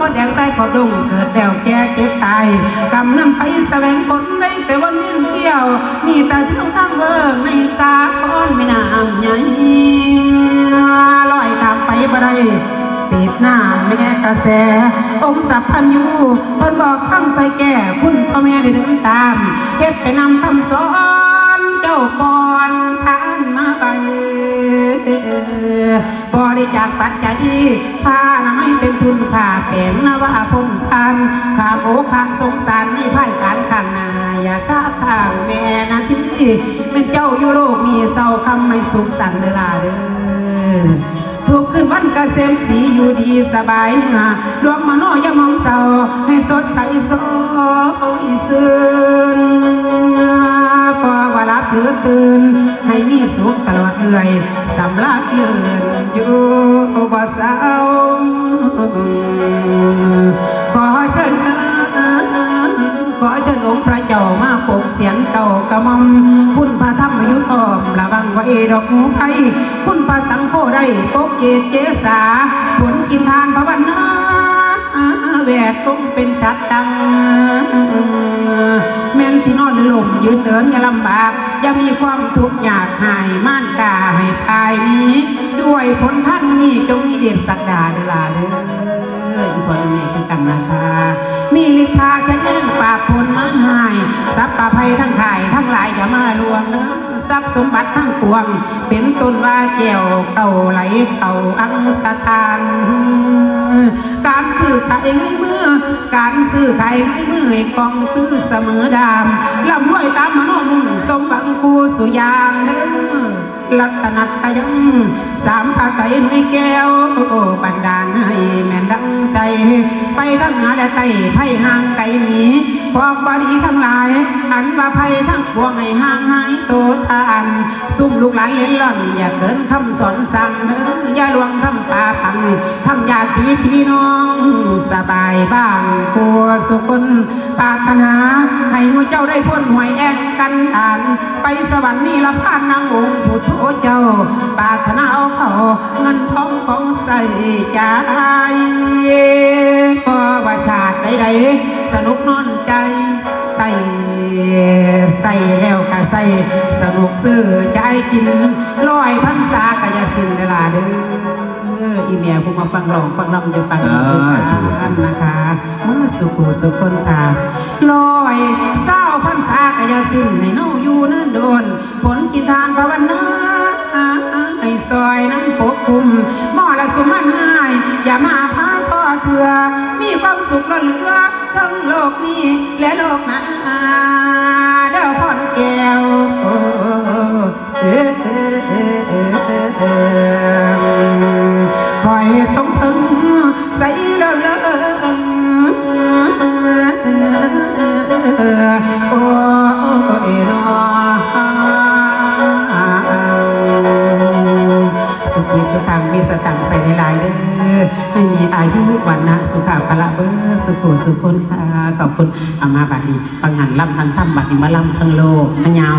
มดแดงใต้ขอบดงเกิดแล้วแก่เก็บตายกำนำไปแสวงผลได้แต่วันเวียนเที่ยวมีแต่เที่ยวทางเวิร์ในสาครไม่น้ำใหญ่ลอยข้ามไปบ่ได้ติดหน้าแม่กระแส องค์สัพพันยูเพิ่นบอกคำใส่แก่คุณพ่อแม่ได้เดินตามเฮ็ดไปนำคำสอนเจ้าปอ บริจาคปัจจัยถ้าน้ำไม่เป็นทุนค่าแปลงนว่าพ้นพันข้ามโอข้างสงสารนี่พ่ายการข้างนาอย่าข้าข้างแม่นาทีเป็นเจ้าอยู่โลกมีเศร้าคำไม่สุขสันต์เดอลาเด้อทุกคืนวันกเกษมสีอยู่ดีสบายเนื้อดวงมโนยมองเศร้าให้สดใสสอยซื่นพอว่ารับเหลือเกินให้มีสุขตลอด เรื่อยสำลักเลื่อนอยู่บ่เศร้าขอเชิญขอเชิญองค์พระเจ้ามาปกเสียงเก่ากระมอมคุณพระธรรมยุทธอมระวังไว้ดอกหมูไผ่คุณพระสังโฆได้ปกเกตเจสาผลกินทานพระวันนาแวดต้มเป็นชัดตัง แม่นที่นอนลมยืนเดินอย่าลำบาก อย่ามีความทุกข์ยากหายม่านกาให้ภายนี้ ด้วยผลท่านนี้จงมีเดชสักดาเดลาเด้ออีพ่ออีแม่คือกันนะคะมีฤทธาแข็งแรงปราบผลมือนหายสัพพะภัยทั้งขายทั้งหลายอย่ามาลวงเด้อทรัพย์สมบัติทั้งปวง เป็นต้นว่าแก้วเก่าไหลเก่าอังสถาน การคือขายให้มือ การซื้อขายให้มือไอ้กองคือเสมอดามลำรวยตามมโนมุ่งสมบังคูสุยางเด้อรัตนัตตยังสามตาไตหน่วยแก้วบันดาลให้แม่นดังใจ ไปทั้งหาและไตไพ่ห่างไกลหนี ความบาดีทั้งหลายอันว่าไพ่ทั้งปวงให้ห่างหายโตทานซุ่มลูกหลานเล่นล่อน อย่าเกินคำสอนสั่งเด้อย่าลวงทำตาพังทำญาติพี่น้องสบายบ้างกลัวสุคนปาถนาให้หมูเจ้าได้พ้นหวยแอกกันทาน ไปสวรรค์นี่ละพานนางองค์ผู้โทเจ้าปาถนาเอาเขาเงินทองของใส่ใจพอว่าชาติใดๆสนุกนอน ใจใส่ใส่แล้วก็ใส่สนุกซื้อใจกินร้อยพันษากะอยาสิ้นเวลาเด้ออีเมียผู้มาฟังร้องฟังรำจะฟังอีกทุกท่านนะคะมือสุขุสุคนตาร้อยเศร้าพันษากะอยาสิ้นให้เน้องอยู่นั่นโดน ผลกินทานภาวนาให้ซอยน้ำปกคุมหม้อละสุมันหายอย่ามาพาพ่อเถื่อมีความสุขละเหลือทั้งโลกนี้ และโลกหน้าเด้อพ่อนแก้วเออเออเออเออ มีสุขังมีสตังใส่ในลายเด้อให้มีอายุวันนะสุขาพละเบอร์สุขุสุขคนค่ะขอบคุณอามาบัดนี้ปังหันล่ำทางถ้ำบัดนี้มาล่ำทางโลกพะยาว